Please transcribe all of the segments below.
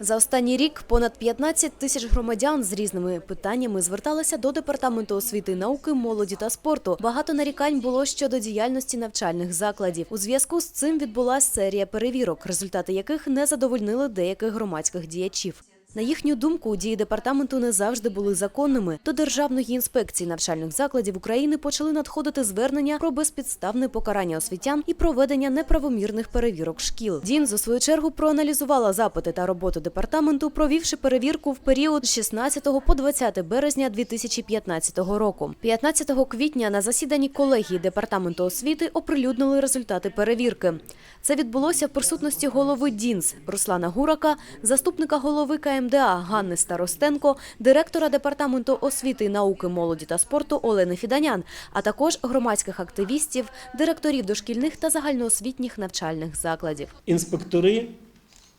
За останній рік понад 15 тисяч громадян з різними питаннями зверталися до департаменту освіти, науки, молоді та спорту. Багато нарікань було щодо діяльності навчальних закладів. У зв'язку з цим відбулася серія перевірок, результати яких не задовольнили деяких громадських діячів. На їхню думку, дії департаменту не завжди були законними. До Державної інспекції навчальних закладів України почали надходити звернення про безпідставне покарання освітян і проведення неправомірних перевірок шкіл. ДІНЗ, у свою чергу, проаналізувала запити та роботу департаменту, провівши перевірку в період з 16 по 20 березня 2015 року. 15 квітня на засіданні колегії департаменту освіти оприлюднили результати перевірки. Це відбулося в присутності голови ДІНЗ Руслана Гурака, заступника голови КМДА Ганни Старостенко, директора департаменту освіти науки, молоді та спорту Олени Фіданян, а також громадських активістів, директорів дошкільних та загальноосвітніх навчальних закладів. інспектори,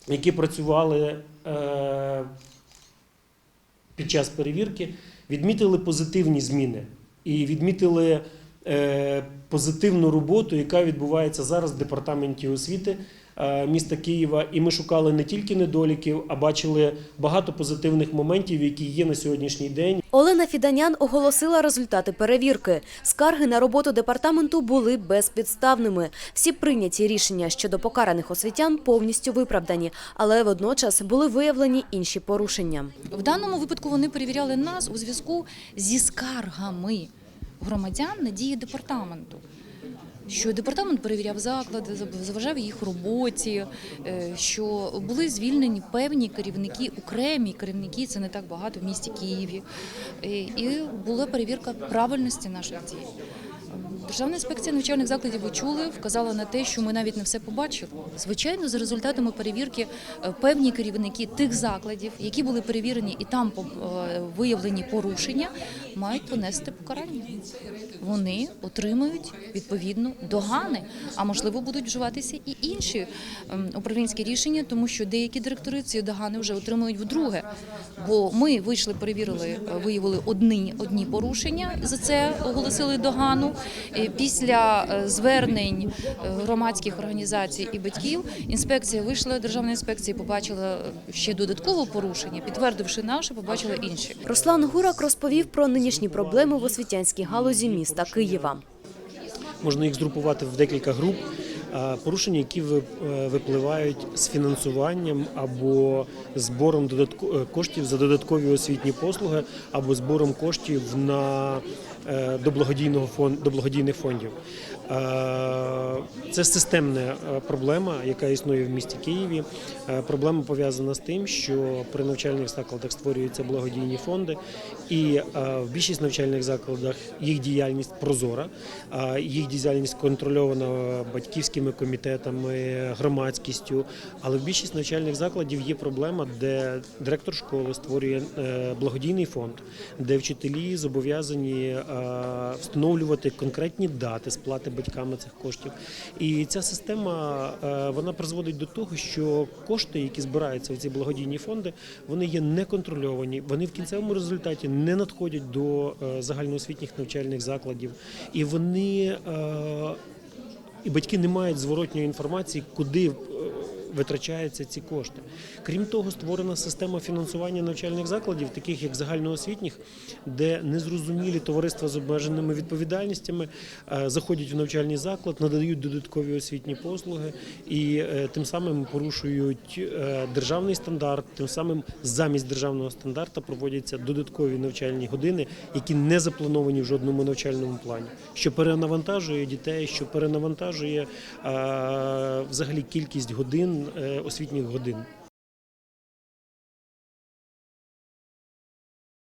які працювали е, під час перевірки, відмітили позитивні зміни і відмітили е, позитивну роботу, яка відбувається зараз в департаменті освіти міста Києва. І ми шукали не тільки недоліків, а бачили багато позитивних моментів, які є на сьогоднішній день. Олена Фіданян оголосила результати перевірки. Скарги на роботу департаменту були безпідставними. Всі прийняті рішення щодо покараних освітян повністю виправдані, але водночас були виявлені інші порушення. В даному випадку вони перевіряли нас у зв'язку зі скаргами громадян на дії департаменту. Що департамент перевіряв заклади, заважав їх роботі, е, що були звільнені певні керівники, окремі керівники, це не так багато в місті Києві. Е, І була перевірка правильності наших дій. Державна інспекція навчальних закладів ви чули, вказала на те, що ми навіть не все побачили. Звичайно, за результатами перевірки е, певні керівники тих закладів, які були перевірені і там е, виявлені порушення, мають понести покарання. Вони отримують відповідно догани, а можливо будуть вживатися і інші ем, управлінські рішення, тому що деякі директори ці догани вже отримують вдруге. Бо ми вийшли, перевірили, е, виявили одні, одні порушення, за це оголосили догану. Після е, звернень е, громадських організацій і батьків інспекція вийшла, державна інспекція побачила е, ще додаткове порушення, підтвердивши наше, побачила інші. Руслан Гурак розповів про нинішні проблеми в освітянській галузі міста Києва. можна їх згрупувати в декілька груп. Порушення, які е, випливають з фінансуванням або збором е, коштів за додаткові освітні послуги, або збором коштів на е, до благодійного фон- до благодійних фондів. Це системна проблема, яка існує в місті Києві. Проблема пов'язана з тим, що при навчальних закладах створюються благодійні фонди, і в більшість навчальних закладах їх діяльність прозора, їх діяльність контрольована батьківськими комітетами, громадськістю. Але в більшість навчальних закладів є проблема, де директор школи створює е, благодійний фонд, де вчителі зобов'язані е, встановлювати конкретні дати сплати батьками цих коштів. І ця система е, вона призводить до того, що кошти, які збираються в ці благодійні фонди, вони є неконтрольовані. Вони в кінцевому результаті не надходять до загальноосвітніх навчальних закладів, і вони і батьки не мають зворотньої інформації, куди витрачаються ці кошти. Крім того, створена система фінансування навчальних закладів, таких як загальноосвітніх, де незрозумілі товариства з обмеженими відповідальностями е, заходять в навчальний заклад, надають додаткові освітні послуги і е, тим самим порушують е, державний стандарт. Тим самим замість державного стандарта проводяться додаткові навчальні години, які не заплановані в жодному навчальному плані, що перенавантажує дітей, що перенавантажує взагалі кількість годин освітніх годин.